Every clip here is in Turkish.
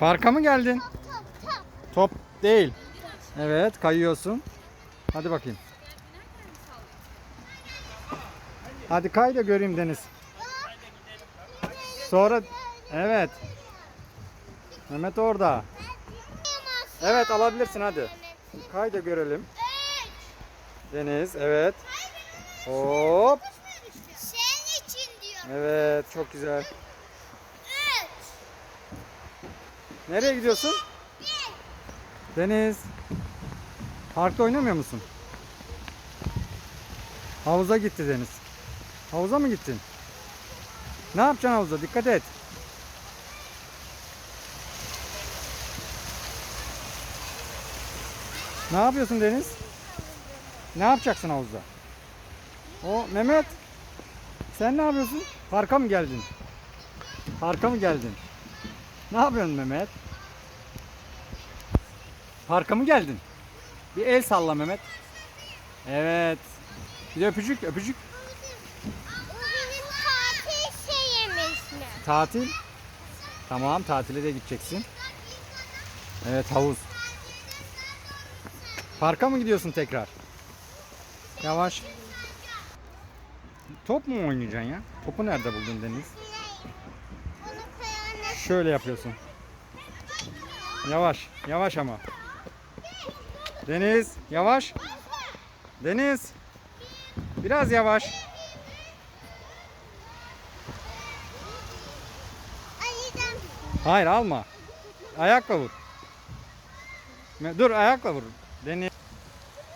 Parka mı geldin? Top top. Top değil. Evet kayıyorsun. Hadi bakayım. Hadi kay da göreyim Deniz. Sonra evet. Mehmet orada. Evet alabilirsin hadi. Kay da görelim. Deniz evet. Hop. Senin için diyorum. Evet çok güzel. Nereye gidiyorsun? Deniz. Parkta oynamıyor musun? Havuza gitti Deniz. Havuza mı gittin? Ne yapacaksın havuzda? Dikkat et. Ne yapıyorsun Deniz? Ne yapacaksın havuzda? O Mehmet. Sen ne yapıyorsun? Parka mı geldin? Parka mı geldin? Ne yapıyorsun Mehmet? Parka mı geldin? Bir el salla Mehmet. Evet. Bir de öpücük, öpücük. Bu bizim tatil şeyimiz mi? Tatil. Tamam, tatile de gideceksin. Evet, havuz. Parka mı gidiyorsun tekrar? Yavaş. Top mu oynayacaksın ya? Topu nerede buldun Deniz? Şöyle yapıyorsun. Yavaş, yavaş ama. Deniz, yavaş. Deniz. Biraz yavaş. Hayır alma. Ayakla vur. Dur ayakla vur. Deniz.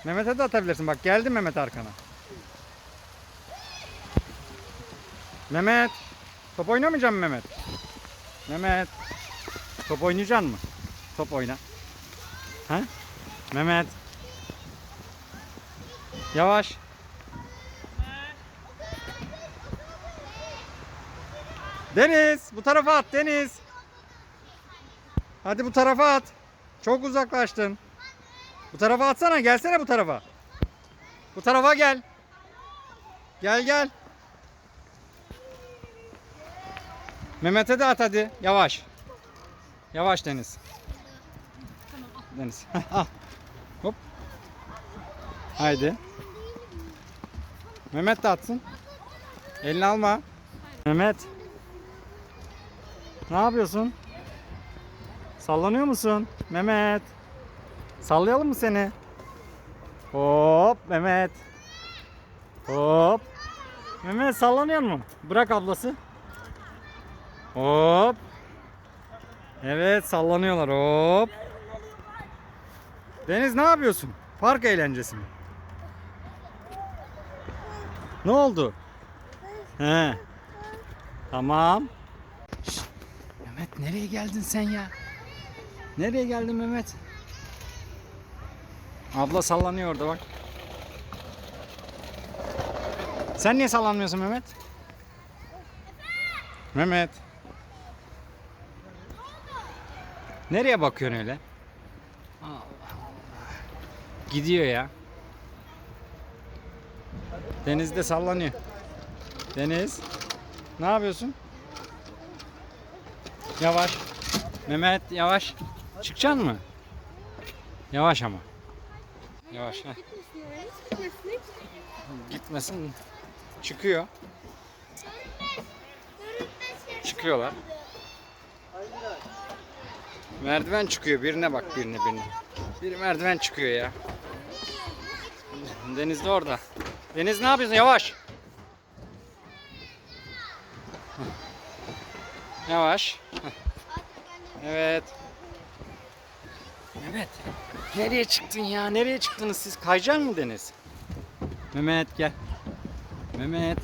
Mehmet'e de atabilirsin. Bak geldi Mehmet arkana. Mehmet. Top oynamayacak mısın Mehmet? Mehmet. Top oynayacaksın mı? Top oyna. Ha? Mehmet. Yavaş. Deniz bu tarafa at Deniz. Hadi bu tarafa at. Çok uzaklaştın. Bu tarafa atsana gelsene bu tarafa. Bu tarafa gel. Gel gel. Mehmet'e de at hadi. Yavaş. Yavaş Deniz. Deniz. Hop. Haydi. Mehmet de atsın. Elini alma. Mehmet. Ne yapıyorsun? Sallanıyor musun? Mehmet. Sallayalım mı seni? Hop Mehmet. Hop. Mehmet sallanıyor mu? Bırak ablası. Hop. Evet sallanıyorlar hop. Deniz ne yapıyorsun? Park eğlencesi mi? Ne oldu? He. Tamam. Şşt, Mehmet nereye geldin sen ya? Nereye geldin Mehmet? Abla sallanıyor orada bak. Sen niye sallanmıyorsun Mehmet? Mehmet. Nereye bakıyorsun öyle? Allah Allah. Gidiyor ya. Denizde sallanıyor. Deniz. Ne yapıyorsun? Yavaş. Mehmet yavaş. Çıkacaksın mı? Yavaş ama. Yavaş. heh. Gitmesin. Çıkıyor. Çıkıyorlar. Merdiven çıkıyor. Birine bak birine birine. Biri merdiven çıkıyor ya. Deniz de orada. Deniz ne yapıyorsun? Yavaş. Yavaş. Evet. Mehmet. Nereye çıktın ya? Nereye çıktınız siz? Kayacaksın mı Deniz? Mehmet gel. Mehmet.